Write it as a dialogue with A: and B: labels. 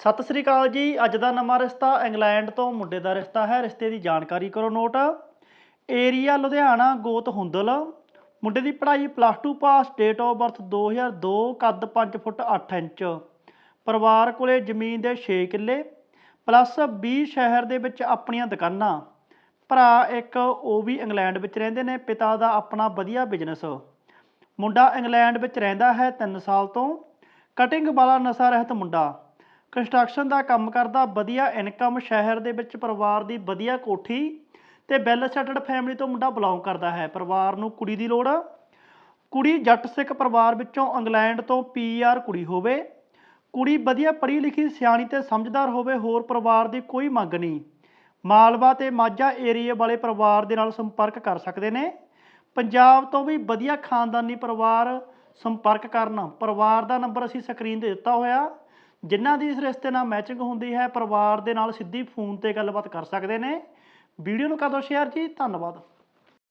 A: ਸਤਿ ਸ੍ਰੀ ਅਕਾਲ ਜੀ। ਅੱਜ ਦਾ ਨਵਾਂ ਰਿਸ਼ਤਾ ਇੰਗਲੈਂਡ ਤੋਂ ਮੁੰਡੇ ਦਾ ਰਿਸ਼ਤਾ ਹੈ। ਰਿਸ਼ਤੇ ਦੀ ਜਾਣਕਾਰੀ ਕਰੋ ਨੋਟ। ਏਰੀਆ ਲੁਧਿਆਣਾ ਗੋਤ ਹੁੰਦਲ ਮੁੰਡੇ ਦੀ ਪੜ੍ਹਾਈ plus 2 pass date of birth 2002 ਕੱਦ 5 ਫੁੱਟ 8 ਇੰਚ। ਪਰਿਵਾਰ ਕੋਲੇ ਜ਼ਮੀਨ ਦੇ 6 ਕਿੱਲੇ ਪਲੱਸ 20 ਸ਼ਹਿਰ ਦੇ ਵਿੱਚ ਆਪਣੀਆਂ ਦੁਕਾਨਾਂ। ਭਰਾ ਇੱਕ, ਉਹ ਵੀ ਇੰਗਲੈਂਡ ਵਿੱਚ ਰਹਿੰਦੇ ਨੇ। ਪਿਤਾ ਦਾ ਆਪਣਾ ਵਧੀਆ ਬਿਜ਼ਨਸ ਮੁੰਡਾ ਇੰਗਲੈਂਡ ਵਿੱਚ ਰਹਿੰਦਾ ਹੈ 3 ਸਾਲ ਤੋਂ। ਕਟਿੰਗ ਵਾਲਾ ਨਸ਼ਾ ਰਹਿਤ ਮੁੰਡਾ। ਕੰਸਟਰਕਸ਼ਨ ਦਾ ਕੰਮ ਕਰਦਾ ਵਧੀਆ ਇਨਕਮ ਸ਼ਹਿਰ ਦੇ ਵਿੱਚ ਪਰਿਵਾਰ ਦੀ ਵਧੀਆ ਕੋਠੀ ਤੇ ਵੈਲ ਸੈਟਲਡ ਫੈਮਿਲੀ ਤੋਂ ਮੁੰਡਾ ਬਿਲੋਂਗ ਕਰਦਾ ਹੈ। ਪਰਿਵਾਰ ਨੂੰ ਕੁੜੀ ਦੀ ਲੋੜ। ਕੁੜੀ ਜੱਟ ਸਿੱਖ ਪਰਿਵਾਰ ਵਿੱਚੋਂ ਇੰਗਲੈਂਡ ਤੋਂ ਪੀਆਰ ਕੁੜੀ ਹੋਵੇ। ਕੁੜੀ ਵਧੀਆ ਪੜ੍ਹੀ ਲਿਖੀ ਸਿਆਣੀ ਤੇ ਸਮਝਦਾਰ ਹੋਵੇ, ਹੋਰ ਪਰਿਵਾਰ ਦੀ ਕੋਈ ਮੰਗ ਨਹੀਂ। ਮਾਲਵਾ ਤੇ ਮਾਝਾ ਏਰੀਏ ਵਾਲੇ ਪਰਿਵਾਰ ਦੇ ਨਾਲ ਸੰਪਰਕ ਕਰ ਸਕਦੇ ਨੇ। ਪੰਜਾਬ ਤੋਂ ਵੀ ਵਧੀਆ ਖਾਨਦਾਨੀ ਪਰਿਵਾਰ ਸੰਪਰਕ ਕਰਨ। ਪਰਿਵਾਰ ਦਾ ਨੰਬਰ ਅਸੀਂ ਸਕਰੀਨ ਤੇ ਦਿੱਤਾ ਹੋਇਆ। ਜਿਨ੍ਹਾਂ ਦੀ ਇਸ ਰਿਸ਼ਤੇ ਨਾਲ ਮੈਚਿੰਗ ਹੁੰਦੀ ਹੈ, ਪਰਿਵਾਰ ਦੇ ਨਾਲ ਸਿੱਧੀ ਫੋਨ ਤੇ ਗੱਲਬਾਤ ਕਰ ਸਕਦੇ ਨੇ। ਵੀਡੀਓ ਨੂੰ ਕਰ ਦਿਓ ਸ਼ੇਅਰ ਜੀ, ਧੰਨਵਾਦ।